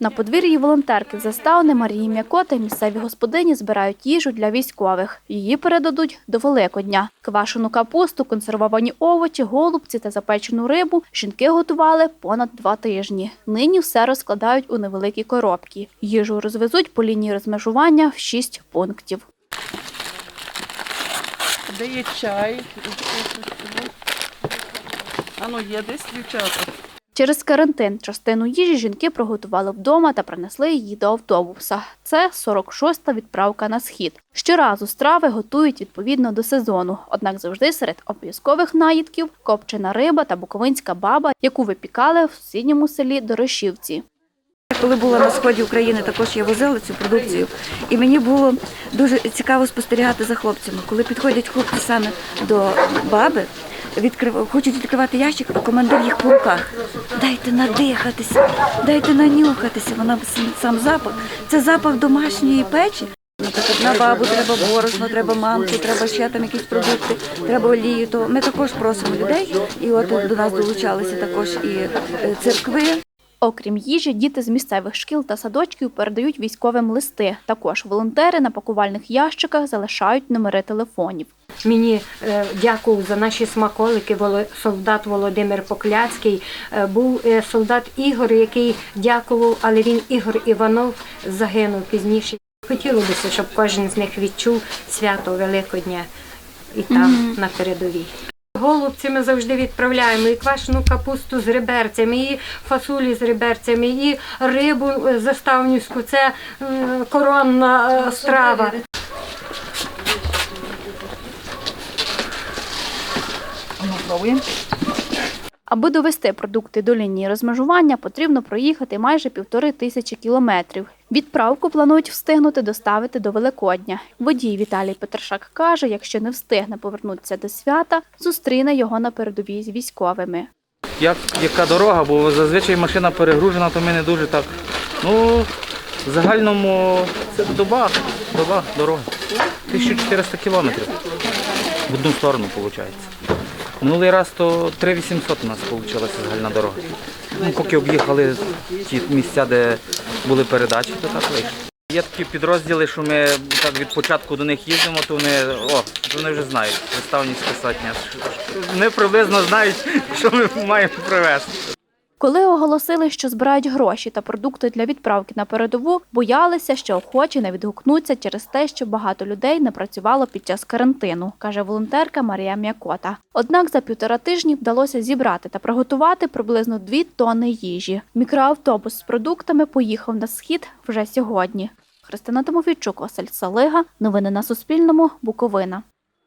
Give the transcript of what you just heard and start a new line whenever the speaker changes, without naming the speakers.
На подвір'ї волонтерки заставни Марії М'якота місцеві господині збирають їжу для військових. Її передадуть до Великодня. Квашену капусту, консервовані овочі, голубці та запечену рибу жінки готували понад два тижні. Нині все розкладають у невеликі коробки. Їжу розвезуть по лінії розмежування в шість пунктів.
Де є чай? А ну є десь дівчата.
Через карантин частину їжі жінки приготували вдома та принесли її до автобуса. Це 46-та відправка на схід. Щоразу страви готують відповідно до сезону. Однак завжди серед обов'язкових наїдків копчена риба та буковинська баба, яку випікали в сусідньому селі Дорошівці.
Коли була на сході України, також я возила цю продукцію, і мені було дуже цікаво спостерігати за хлопцями. Коли підходять хлопці саме до баби, відкрив... хочуть відкривати ящик, а командир їх по руках. Дайте надихатися, дайте нанюхатися. Вона сам- запах. Це запах домашньої печі. На бабу треба борошно, треба манку, треба ще там якісь продукти, треба олію. То ми також просимо людей, і от до нас долучалися також і е, церкви.
Окрім їжі, діти з місцевих шкіл та садочків передають військовим листи. Також волонтери на пакувальних ящиках залишають номери телефонів.
Мені е, дякував за наші смаколики солдат Володимир Покляцький. Е, Був е, солдат Ігор, який дякував, але він Ігор Іванов загинув пізніше. Хотілося б, щоб кожен з них відчув свято Великодня і там на передовій. Голубці ми завжди відправляємо і квашену капусту з реберцями, і фасолі з реберцями, і рибу заставнівську. Це коронна е, страва.
Аби довести продукти до лінії розмежування, потрібно проїхати майже півтори тисячі кілометрів. Відправку планують встигнути доставити до Великодня. Водій Віталій Петершак каже, якщо не встигне повернутися до свята, зустріне його на передовій з військовими.
як, яка дорога, бо зазвичай машина перегружена, то ми не дуже так. Ну, в загальному це доба, доба дороги. 1400 кілометрів в одну сторону виходить. Минулий раз то 3800 у нас вийшла загальна дорога. Ну, поки об'їхали ті місця, де були передачі, то так вийшло. Є такі підрозділи, що ми так від початку до них їздимо, то вони, о, вони вже знають, представність сотня. Вони приблизно знають, що ми маємо привезти.
Коли оголосили, що збирають гроші та продукти для відправки на передову, боялися, що охочі не відгукнуться через те, що багато людей не працювало під час карантину, каже волонтерка Марія М'якота. Однак за півтора тижні вдалося зібрати та приготувати приблизно дві тонни їжі. Мікроавтобус з продуктами поїхав на схід вже сьогодні. Христина Тимофійчук, Василь Салига. Новини на Суспільному. Буковина.